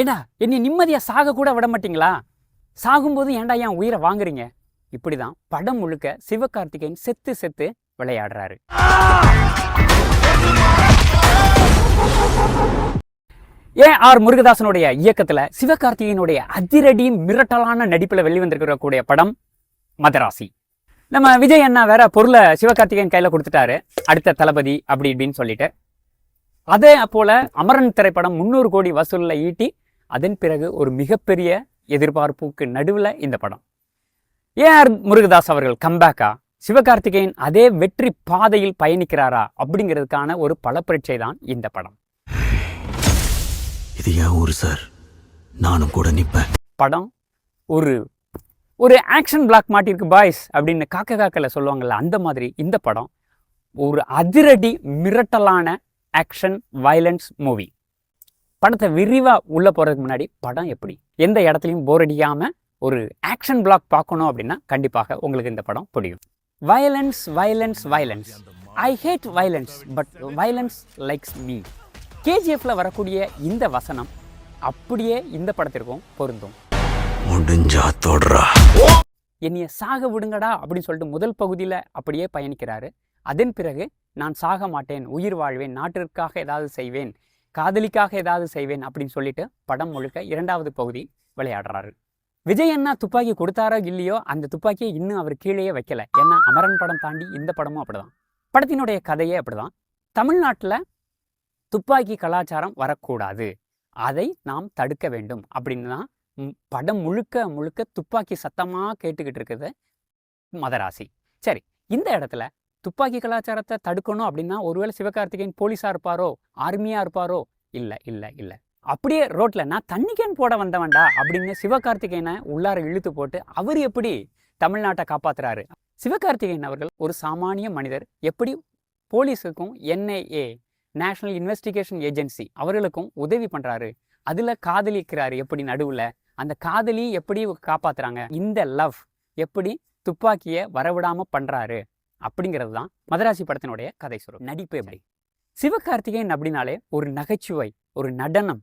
ஏண்டா என்னை நிம்மதியாக சாக கூட விட மாட்டீங்களா? சாகும்போது ஏன்டா என் உயிரை வாங்குறீங்க? இப்படிதான் படம் முழுக்க சிவகார்த்திகேயன் செத்து செத்து விளையாடுறாரு. ஏ ஆர் முருகதாசனுடைய இயக்கத்துல சிவகார்த்திகேயனுடைய அதிரடி மிரட்டலான நடிப்புல வெளிவந்திருக்கிற கூடிய படம் மதராசி. நம்ம விஜய் அண்ணா வேற பொருளை சிவகார்த்திகேயன் கையில கொடுத்துட்டாரு. அடுத்த தளபதி அப்படி இப்படின்னு சொல்லிட்டு. அதே போல அமரன் திரைப்படம் முந்நூறு கோடி வசூல்ல ஈட்டி அதன் பிறகு ஒரு மிகப்பெரிய எதிர்பார்ப்புக்கு நடுவுல இந்த படம். ஏ ஆர் முருகதாஸ் அவர்கள் கம்பேக்கா சிவகார்த்திகேயன் அதே வெற்றி பாதையில் பயணிக்கிறாரா? அப்படிங்கிறதுக்கான ஒரு பலப்பரீட்சை தான் இந்த படம். இது என் ஊரு சார். நானும் கூட நிப்பேன். படம் ஒரு ஒரு ஆக்ஷன் பிளாக் மாட்டிருக்கு பாய்ஸ் அப்படின்னு காக்க காக்கல சொல்லுவாங்கல்ல அந்த மாதிரி இந்த படம் ஒரு அதிரடி மிரட்டலான ஆக்ஷன் வயலன்ஸ் மூவி படத்தை விரிவாக உள்ளே போகிறதுக்கு முன்னாடி படம் எப்படி? எந்த இடத்துலையும் போர் அடிக்காமல் ஒரு ஆக்ஷன் பிளாக் பார்க்கணும் அப்படின்னா கண்டிப்பாக உங்களுக்கு இந்த படம் பிடிக்கும் violence violence violence I hate violence but violence likes me கேஜிஎஃப்ல வரக்கூடிய இந்த வசனம் அப்படியே இந்த படத்திற்கும் பொருந்தும். முடிஞ்சா தொடரா என்னைய சாக விடுங்கடா அப்படின்னு சொல்லிட்டு முதல் பகுதியில் அப்படியே பயணிக்கிறாரு. அதன் பிறகு நான் சாக மாட்டேன் உயிர் வாழ்வேன் நாட்டிற்காக ஏதாவது செய்வேன் காதலிக்காக ஏதாவது செய்வேன் அப்படின்னு சொல்லிட்டு படம் முழுக்க இரண்டாவது பகுதி விளையாடுறாரு. விஜய் அண்ணா துப்பாக்கி கொடுத்தாரோ இல்லையோ அந்த துப்பாக்கியை இன்னும் அவர் கீழேயே வைக்கல. ஏன்னா அமரன் படம் தாண்டி இந்த படமும் அப்படிதான். படத்தினுடைய கதையே அப்படிதான். தமிழ்நாட்டில் துப்பாக்கி கலாச்சாரம் வரக்கூடாது. அதை நாம் தடுக்க வேண்டும் அப்படின்னு தான் படம் முழுக்க முழுக்க துப்பாக்கி சத்தமாக கேட்டுக்கிட்டு இருக்குது மதராசி. சரி இந்த இடத்துல துப்பாக்கி கலாச்சாரத்தை தடுக்கணும் அப்படின்னா ஒருவேளை சிவகார்த்திகேயன் போலீஸாக இருப்பாரோ ஆர்மியா இருப்பாரோ? இல்ல இல்ல இல்ல. அப்படியே ரோட்டில் நான் தண்ணிக்கேன் போட வந்தவன்டா அப்படின்னு சிவகார்த்திகேயனை உள்ளார இழுத்து போட்டு அவர் எப்படி தமிழ்நாட்டை காப்பாத்துறாரு? சிவகார்த்திகேயன் அவர்கள் ஒரு சாமானிய மனிதர். எப்படி? போலீஸுக்கும் என்ஐஏ நேஷனல் இன்வெஸ்டிகேஷன் ஏஜென்சி அவர்களுக்கும் உதவி பண்றாரு. அதுல காதலிக்கிறாரு எப்படி நடுவுல? அந்த காதலி எப்படி காப்பாத்துறாங்க? இந்த லவ் எப்படி துப்பாக்கியை வரவிடாம பண்றாரு? அப்படிங்கிறது தான் மதராசி படத்தினுடைய கதை சுரம் நடிப்பு எப்படி? சிவகார்த்திகேயன் அப்படின்னாலே ஒரு நகைச்சுவை ஒரு நடனம்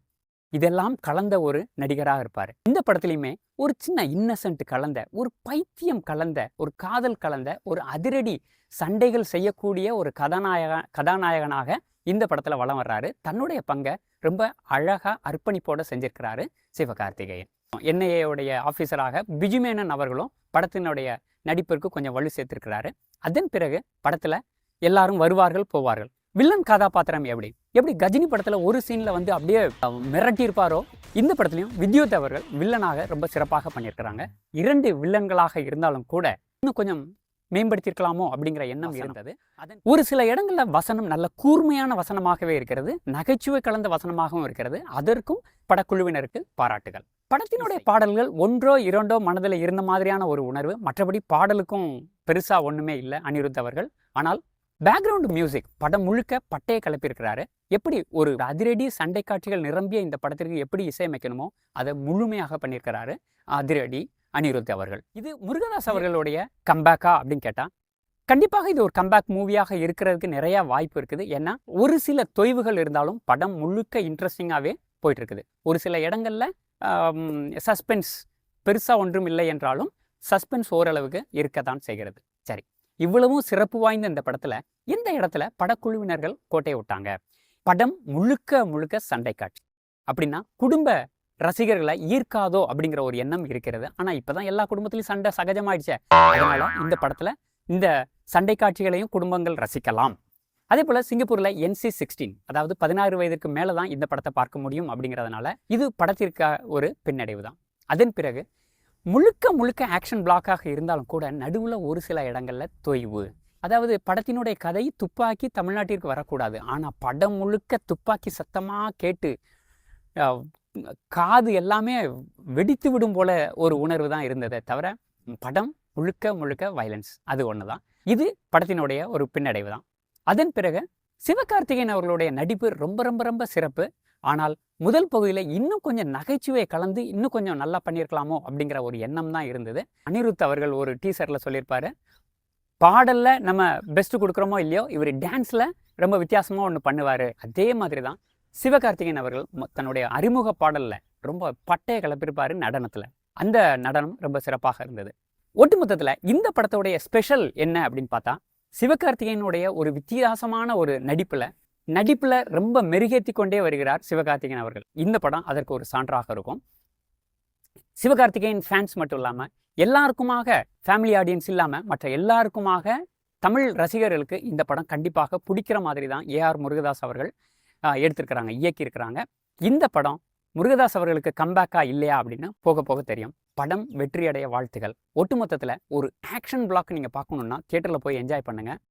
இதெல்லாம் கலந்த ஒரு நடிகராக இருப்பார். இந்த படத்துலையுமே ஒரு சின்ன இன்னசென்ட் கலந்த ஒரு பைத்தியம் கலந்த ஒரு காதல் கலந்த ஒரு அதிரடி சண்டைகள் செய்யக்கூடிய ஒரு கதாநாயக கதாநாயகனாக இந்த படத்துல வலம் வர்றாரு. தன்னுடைய பங்கை ரொம்ப அழகா அர்ப்பணிப்போட செஞ்சிருக்கிறாரு சிவகார்த்திகேயன். என்ஐஏவுடைய ஆஃபீஸராக பிஜுமேனன் அவர்களும் படத்தினுடைய நடிப்பிற்கு கொஞ்சம் வலு சேர்த்திருக்கிறாரு. அதன் பிறகு படத்துல எல்லாரும் வருவார்கள் போவார்கள். வில்லன் கதாபாத்திரம் எப்படி? எப்படி கஜினி படத்துல ஒரு சீன்ல வந்து அப்படியே அஹ், மிரட்டி இருப்பாரோ இந்த படத்துலயும் வித்யுத் அவர்கள் வில்லனாக ரொம்ப சிறப்பாக பண்ணியிருக்கிறாங்க. இரண்டு வில்லன்களாக இருந்தாலும் கூட இன்னும் கொஞ்சம் மேம்படுத்தியிருக்கலாமோ அப்படிங்கிற எண்ணம் இருந்தது. ஒரு சில இடங்கள்ல வசனம் நல்ல கூர்மையான வசனமாகவே இருக்கிறது நகைச்சுவை கலந்த வசனமாகவும் இருக்கிறது. அதற்கும் படக்குழுவினருக்கு பாராட்டுகள். படத்தினுடைய பாடல்கள் ஒன்றோ இரண்டோ மனதில் இருந்த மாதிரியான ஒரு உணர்வு. மற்றபடி பாடலுக்கும் பெருசா ஒண்ணுமே இல்லை அனிருத் அவர்கள். ஆனால் பேக்ரவுண்ட் மியூசிக் படம் முழுக்க பட்டையை கிளப்பியிருக்கிறாரு. எப்படி ஒரு அதிரடி சண்டை காட்சிகள் நிரம்பிய இந்த படத்திற்கு எப்படி இசையமைக்கணுமோ அதை முழுமையாக பண்ணியிருக்கிறாரு அதிரடி அனிருத் அவர்கள். இது முருகதாஸ் அவர்களுடைய கம்பேக்கா அப்படின்னு கேட்டா கண்டிப்பாக இது ஒரு கம்பேக் மூவியாக இருக்கிறதுக்கு நிறைய வாய்ப்பு இருக்குது. ஏன்னா ஒரு சில தொய்வுகள் இருந்தாலும் படம் முழுக்க இன்ட்ரெஸ்டிங்காகவே போயிட்டு இருக்குது ஒரு சில இடங்கள்ல சஸ்பென்ஸ் பெருசா ஒன்றும் இல்லை என்றாலும் சஸ்பென்ஸ் ஓரளவுக்கு இருக்கத்தான் செய்கிறது. சரி இவ்வளவும் சிறப்பு வாய்ந்த இந்த படத்துல இந்த இடத்துல படக்குழுவினர்கள் கோட்டை விட்டாங்க? படம் முழுக்க முழுக்க சண்டை காட்சி. அப்படின்னா குடும்ப ரசிகர்களை ஈர்க்காதோ அப்படிங்கிற ஒரு எண்ணம் இருக்கிறது. ஆனா இப்பதான் எல்லா குடும்பத்திலயும் சண்டை சகஜமாயிடுச்சே. அதனால இந்த படத்துல இந்த சண்டை காட்சிகளையும் குடும்பங்கள் ரசிக்கலாம். அதே போல சிங்கப்பூர்ல என்சி சிக்ஸ்டீன் அதாவது பதினாறு வயதுக்கு மேலே தான் இந்த படத்தை பார்க்க முடியும் அப்படிங்கிறதுனால இது படத்திற்காக ஒரு பின்னடைவு தான். அதன் பிறகு முழுக்க முழுக்க ஆக்ஷன் பிளாக்காக இருந்தாலும் கூட நடுவில் ஒரு சில இடங்களில் தொய்வு. அதாவது படத்தினுடைய கதை துப்பாக்கி தமிழ்நாட்டிற்கு வரக்கூடாது. ஆனால் படம் முழுக்க துப்பாக்கி சத்தமாக கேட்டு காது எல்லாமே வெடித்து விடும் போல ஒரு உணர்வு தான் இருந்ததே தவிர படம் முழுக்க முழுக்க வயலன்ஸ் அது ஒன்று தான் இது படத்தினுடைய ஒரு பின்னடைவு தான். அதன் பிறகு சிவகார்த்திகேயன் அவர்களுடைய நடிப்பு ரொம்ப ரொம்ப ரொம்ப சிறப்பு. ஆனால் முதல் பகுதியில் இன்னும் கொஞ்சம் நகைச்சுவை கலந்து இன்னும் கொஞ்சம் நல்லா பண்ணியிருக்கலாமோ அப்படிங்கிற ஒரு எண்ணம் தான் இருந்தது. அனிருத் அவர்கள் ஒரு டீசரில் சொல்லியிருப்பாரு. பாடல்ல நம்ம பெஸ்ட் கொடுக்குறோமோ இல்லையோ இவர் டான்ஸ்ல ரொம்ப வித்தியாசமா ஒன்று பண்ணுவாரு. அதே மாதிரி தான் சிவகார்த்திகேயன் அவர்கள் தன்னுடைய அறிமுக பாடல்ல ரொம்ப பட்டையை கலப்பிருப்பார் நடனத்தில். அந்த நடனம் ரொம்ப சிறப்பாக இருந்தது. ஒட்டுமொத்தத்தில் இந்த படத்தோடைய ஸ்பெஷல் என்ன அப்படின்னு பார்த்தா சிவகார்த்திகேயனுடைய ஒரு வித்தியாசமான ஒரு நடிப்பில் நடிப்பில் ரொம்ப மெருகேற்றி கொண்டே வருகிறார் சிவகார்த்திகேயன் அவர்கள். இந்த படம் அதற்கு ஒரு சான்றாக இருக்கும். சிவகார்த்திகேயன் ஃபேன்ஸ் மட்டும் இல்லாமல் எல்லாருக்குமாக ஃபேமிலி ஆடியன்ஸ் இல்லாமல் மற்ற எல்லாருக்குமாக தமிழ் ரசிகர்களுக்கு இந்த படம் கண்டிப்பாக பிடிக்கிற மாதிரி தான் ஏஆர் முருகதாஸ் அவர்கள் ஆஹ், எடுத்திருக்கிறாங்க இயக்கியிருக்கிறாங்க. இந்த படம் முருகதாஸ் அவர்களுக்கு கம்பேக்கா இல்லையா அப்படின்னு போக போக தெரியும். படம் வெற்றியடைய வாழ்த்துகள். ஒட்டுமொத்தத்தில் ஒரு ஆக்ஷன் பிளாக் நீங்கள் பார்க்கணுன்னா தியேட்டரில் போய் என்ஜாய் பண்ணுங்கள்